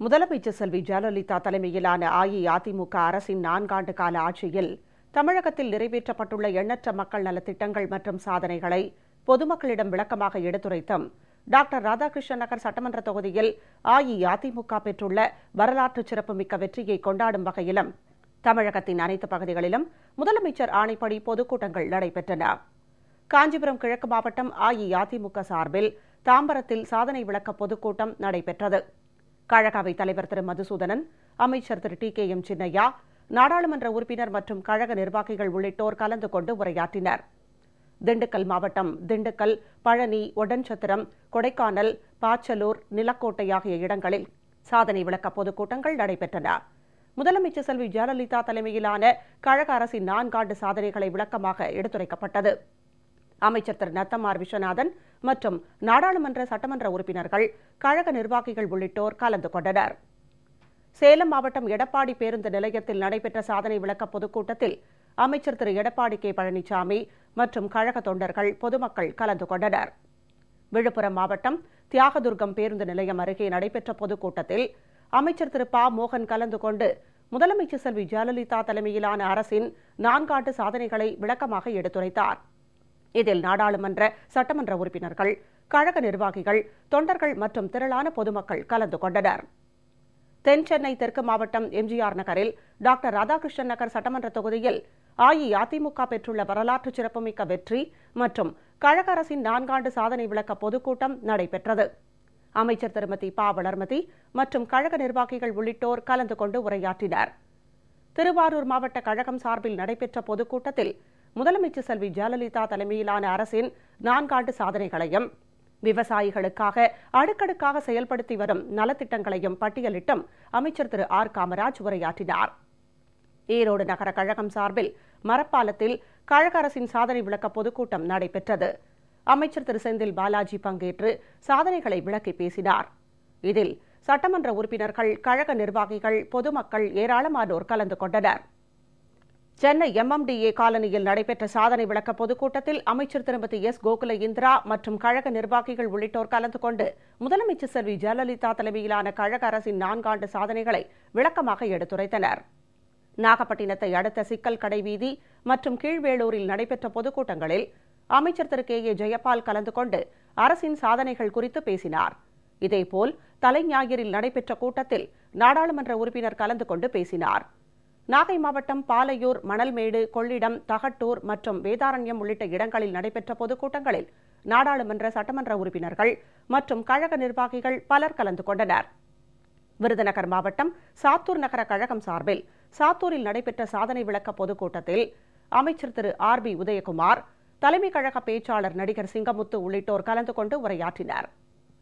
முதலமைச்சர் செல்வி ஜெயலலிதா தலைமையிலான அஇஅதிமுக அரசின் நான்காண்டு கால ஆட்சியில் தமிழகத்தில் நிறைவேற்றப்பட்டுள்ள எண்ணற்ற மக்கள் நலத்திட்டங்கள் மற்றும் சாதனைகளை பொதுமக்களிடம் விளக்கமாக எடுத்துரைத்தும் டாக்டர் ராதாகிருஷ்ணன் நகர் சட்டமன்ற தொகுதியில் அஇஅதிமுக பெற்றுள்ள வரலாற்று சிறப்புமிக்க வெற்றியை கொண்டாடும் வகையிலும் தமிழகத்தின் அனைத்து பகுதிகளிலும் முதலமைச்சர் ஆணைப்படி பொதுக்கூட்டங்கள் நடைபெற்றன. காஞ்சிபுரம் கிழக்கு மாவட்டம் அஇஅதிமுக சார்பில் தாம்பரத்தில் சாதனை விளக்க பொதுக்கூட்டம் நடைபெற்றது. கழக தலைவர் திரு. மதுசூதனன் அமைச்சர் திரு. டி. கே. எம். சின்னையா நாடாளுமன்ற உறுப்பினர் மற்றும் கழக நிர்வாகிகள் உள்ளிட்டோர் கலந்து கொண்டு உரையாற்றினர். திண்டுக்கல் மாவட்டம் திண்டுக்கல் பழனி ஒடன்சத்திரம் கொடைக்கானல் பாச்சலூர் நிலக்கோட்டை ஆகிய இடங்களில் சாதனை விளக்க பொதுக்கூட்டங்கள் நடைபெற்றன. முதலமைச்சர் செல்வி ஜெயலலிதா தலைமையிலான கழக அரசின் நான்காண்டு சாதனைகளை விளக்கமாக எடுத்துரைக்கப்பட்டது. அமைச்சர் திரு நத்தமார் விஸ்வநாதன் மற்றும் நாடாளுமன்ற சட்டமன்ற உறுப்பினர்கள் கழக நிர்வாகிகள் உள்ளிட்டோர் கலந்து கொண்டனர். சேலம் மாவட்டம் எடப்பாடி பேருந்து நிலையத்தில் நடைபெற்ற சாதனை விளக்க பொதுக்கூட்டத்தில் அமைச்சர் திரு எடப்பாடி கே. பழனிசாமி மற்றும் கழக தொண்டர்கள் பொதுமக்கள் கலந்து கொண்டனர். விழுப்புரம் மாவட்டம் தியாகதுர்கம் பேருந்து நிலையம் அருகே நடைபெற்ற பொதுக்கூட்டத்தில் அமைச்சர் திரு பா. மோகன் கலந்து கொண்டு முதலமைச்சர் செல்வி ஜெயலலிதா தலைமையிலான அரசின் நான்காண்டு சாதனைகளை விளக்கமாக எடுத்துரைத்தார். இதில் நாடாளுமன்ற சட்டமன்ற உறுப்பினர்கள் கழக நிர்வாகிகள் தொண்டர்கள் மற்றும் திரளான பொதுமக்கள் கலந்து கொண்டனர். தென் சென்னை தெற்கு மாவட்டம் எம்ஜிஆர் நகரில் டாக்டர் ராதாகிருஷ்ணன் நகர் சட்டமன்ற தொகுதியில் அஇஅதிமுக பெற்றுள்ள வரலாற்று சிறப்புமிக்க வெற்றி மற்றும் கழக அரசின் நான்காண்டு சாதனை விளக்க பொதுக்கூட்டம் நடைபெற்றது. அமைச்சர் திருமதி பா. வளர்மதி மற்றும் கழக நிர்வாகிகள் உள்ளிட்டோர் கலந்து கொண்டு உரையாற்றினர். திருவாரூர் மாவட்ட கழகம் சார்பில் நடைபெற்ற பொதுக்கூட்டத்தில் முதலமைச்சர் செல்வி ஜெயலலிதா தலைமையிலான அரசின் நான்காண்டு சாதனைகளையும் விவசாயிகளுக்காக அடுக்கடுக்காக செயல்படுத்தி வரும் நலத்திட்டங்களையும் பட்டியலிட்டும் அமைச்சர் திரு ஆர் காமராஜ் உரையாற்றினார். ஈரோடு நகர கழகம் சார்பில் மரப்பாலத்தில் கழக அரசின் சாதனை விளக்க பொதுக்கூட்டம் நடைபெற்றது. அமைச்சர் திரு செந்தில் பாலாஜி பங்கேற்று சாதனைகளை விளக்கி பேசினார். இதில் சட்டமன்ற உறுப்பினர்கள் கழக நிர்வாகிகள் பொதுமக்கள் ஏராளமானோர் கலந்து கொண்டனர். சென்னை எம்எம்டிஏ காலனியில் நடைபெற்ற சாதனை விளக்க பொதுக்கூட்டத்தில் அமைச்சர் திருமதி எஸ் கோகுல இந்திரா மற்றும் கழக நிர்வாகிகள் உள்ளிட்டோர் கலந்து கொண்டு முதலமைச்சர் செல்வி ஜெயலலிதா தலைமையிலான கழக அரசின் நான்காண்டு சாதனைகளை விளக்கமாக எடுத்துரைத்தனர். நாகப்பட்டினத்தை அடுத்த சிக்கல் கடை வீதி மற்றும் கீழ்வேளூரில் நடைபெற்ற பொதுக்கூட்டங்களில் அமைச்சர் திரு கே ஏ ஜெயபால் கலந்து கொண்டு அரசின் சாதனைகள் குறித்து பேசினார். இதேபோல் தலைஞாயிறில் நடைபெற்ற கூட்டத்தில் நாடாளுமன்ற உறுப்பினர் கலந்து கொண்டு பேசினார். நாகை மாவட்டம் பாலையூர் மணல்மேடு கொள்ளிடம் தகட்டூர் மற்றும் வேதாரண்யம் உள்ளிட்ட இடங்களில் நடைபெற்ற பொதுக்கூட்டங்களில் நாடாளுமன்ற சட்டமன்ற உறுப்பினர்கள் மற்றும் கழக நிர்வாகிகள் பலர் கலந்து கொண்டனர். விருதுநகர் மாவட்டம் சாத்தூர் நகர கழகம் சார்பில் சாத்தூரில் நடைபெற்ற சாதனை விளக்க பொதுக்கூட்டத்தில் அமைச்சர் திரு. ஆர். பி. உதயகுமார் தலைமை கழக பேச்சாளர் நடிகர் சிங்கமுத்து உள்ளிட்டோர் கலந்து கொண்டு உரையாற்றினர்.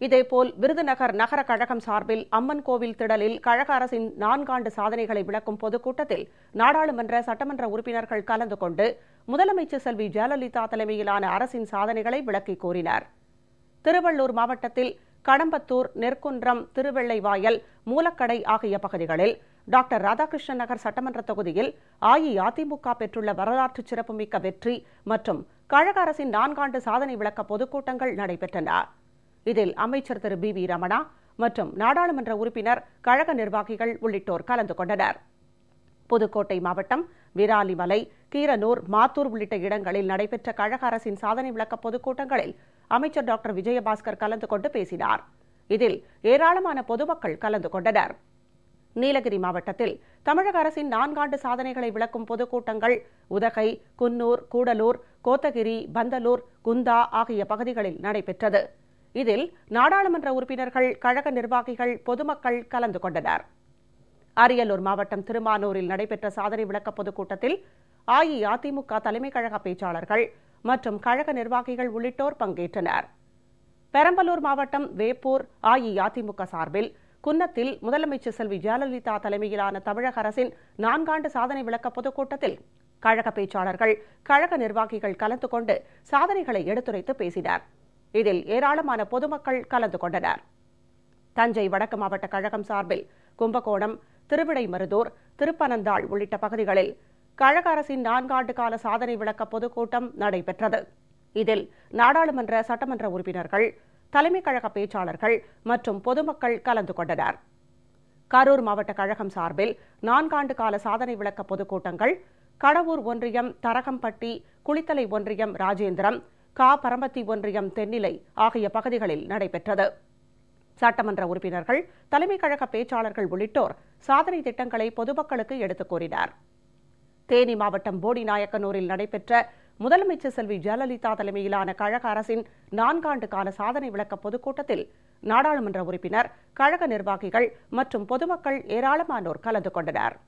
இதேபோல் விருதுநகர் நகர கழகம் சார்பில் அம்மன் கோவில் திடலில் கழக அரசின் நான்காண்டு சாதனைகளை விளக்கும் பொதுக்கூட்டத்தில் நாடாளுமன்ற சட்டமன்ற உறுப்பினர்கள் கலந்து கொண்டு முதலமைச்சர் செல்வி ஜெயலலிதா தலைமையிலான அரசின் சாதனைகளை விளக்கி கூறினர். திருவள்ளூர் மாவட்டத்தில் கடம்பத்தூர் நெற்குன்றம் திருவெள்ளைவாயல் மூலக்கடை ஆகிய பகுதிகளில் டாக்டர் ராதாகிருஷ்ணன் நகர் சட்டமன்ற தொகுதியில் அஇஅதிமுக பெற்றுள்ள வரலாற்று சிறப்புமிக்க வெற்றி மற்றும் கழக அரசின் நான்காண்டு சாதனை விளக்க பொதுக்கூட்டங்கள் நடைபெற்றன. இதில் அமைச்சர் திரு பி வி ரமணா மற்றும் நாடாளுமன்ற உறுப்பினர் கழக நிர்வாகிகள் உள்ளிட்டோர் கலந்து கொண்டனர். புதுக்கோட்டை மாவட்டம் விராலிமலை கீரனூர் மாத்தூர் உள்ளிட்ட இடங்களில் நடைபெற்ற கழக அரசின் சாதனை விளக்க பொதுக்கூட்டங்களில் அமைச்சர் டாக்டர் விஜயபாஸ்கர் கலந்து கொண்டு பேசினார். இதில் ஏராளமான பொதுமக்கள் கலந்து கொண்டனர். நீலகிரி மாவட்டத்தில் தமிழக அரசின் நான்காண்டு சாதனைகளை விளக்கும் பொதுக்கூட்டங்கள் உதகை குன்னூர் கூடலூர் கோத்தகிரி பந்தலூர் குந்தா ஆகிய பகுதிகளில் நடைபெற்றது. இதில் நாடாளுமன்ற உறுப்பினர்கள் கழக நிர்வாகிகள் பொதுமக்கள் கலந்து கொண்டனர். அரியலூர் மாவட்டம் திருமானூரில் நடைபெற்ற சாதனை விளக்க பொதுக்கூட்டத்தில் அஇஅதிமுக தலைமை கழக பேச்சாளர்கள் மற்றும் கழக நிர்வாகிகள் உள்ளிட்டோர் பங்கேற்றனர். பெரம்பலூர் மாவட்டம் வேப்பூர் அஇஅதிமுக சார்பில் குன்னத்தில் முதலமைச்சர் செல்வி ஜெயலலிதா தலைமையிலான தமிழக அரசின் நான்காண்டு சாதனை விளக்க பொதுக்கூட்டத்தில் கழக பேச்சாளர்கள் கழக நிர்வாகிகள் கலந்து கொண்டு சாதனைகளை எடுத்துரைத்து பேசினர். இதில் ஏராளமான பொதுமக்கள் கலந்து கொண்டனர். தஞ்சை வடக்கு மாவட்ட கழகம் சார்பில் கும்பகோணம் திருவிடைமருதூர் திருப்பனந்தாள் உள்ளிட்ட பகுதிகளில் கழக அரசின் நான்காண்டு கால சாதனை விளக்க பொதுக்கூட்டம் நடைபெற்றது. இதில் நாடாளுமன்ற சட்டமன்ற உறுப்பினர்கள் தலைமை கழக பேச்சாளர்கள் மற்றும் பொதுமக்கள் கலந்து கொண்டனர். கரூர் மாவட்ட கழகம் சார்பில் நான்காண்டு கால சாதனை விளக்க பொதுக்கூட்டங்கள் கடவூர் ஒன்றியம் தரகம்பட்டி குளித்தலை ஒன்றியம் ராஜேந்திரம் கா பரம்பத்தி ஒன்றியம் தென்னிலை ஆகிய பகுதிகளில் நடைபெற்றது. சட்டமன்ற உறுப்பினர்கள் தலைமைக் கழக பேச்சாளர்கள் உள்ளிட்டோர் சாதனை திட்டங்களை பொதுமக்களுக்கு எடுத்துக் கூறினார். தேனி மாவட்டம் போடிநாயக்கனூரில் நடைபெற்ற முதலமைச்சர் செல்வி ஜெயலலிதா தலைமையிலான கழக அரசின் நான்காண்டு கால சாதனை விளக்க பொதுக்கூட்டத்தில் நாடாளுமன்ற உறுப்பினர் கழக நிர்வாகிகள் மற்றும் பொதுமக்கள் ஏராளமானோர் கலந்து கொண்டனர்.